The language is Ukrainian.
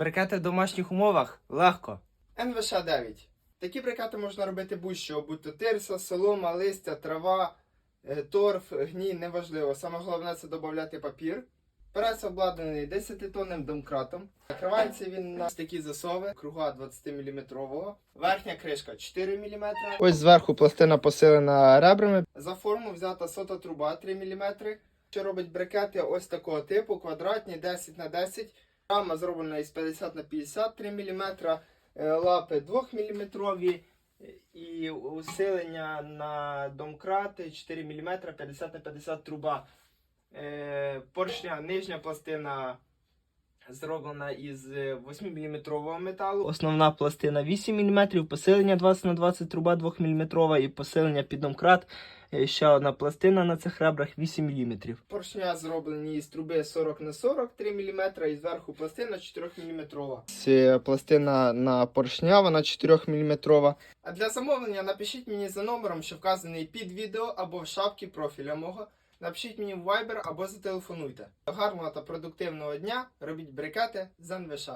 брикети в домашніх умовах легко. НВШ 9. Такі брикети можна робити будь-що, будь то тирса, солома, листя, трава, е, торф, гній, неважливо. Саме головне це додати папір. Прес обладнаний 10-тонним домкратом. Накривається він на такі засови, круга 20-мм. Верхня кришка 4 мм. Ось зверху пластина посилена ребрами. За форму взята сота труба 3 мм. Що робить брикети ось такого типу, квадратні 10 на 10 Рама зроблена із 50 на 53 мм, е, лапи 2 мм і усилення на домкрати 4 мм 50 на 50 труба. Е, Поршня нижня пластина зроблена із 8 мм металу. Основна пластина 8 мм, посилення 20 на 20 труба 2 мм і посилення під домкрат. Е, Ще одна пластина на цих ребрах 8 мм. Поршня зроблені із труби 40 на 40 3 мм і зверху пластина 4 мм. Це пластина на поршня, вона 4 мм. А для замовлення напишіть мені за номером, що вказаний під відео або в шапці профіля мого. Напишіть мені в Viber або зателефонуйте. Гарного та продуктивного дня. Робіть брикети з НВШ.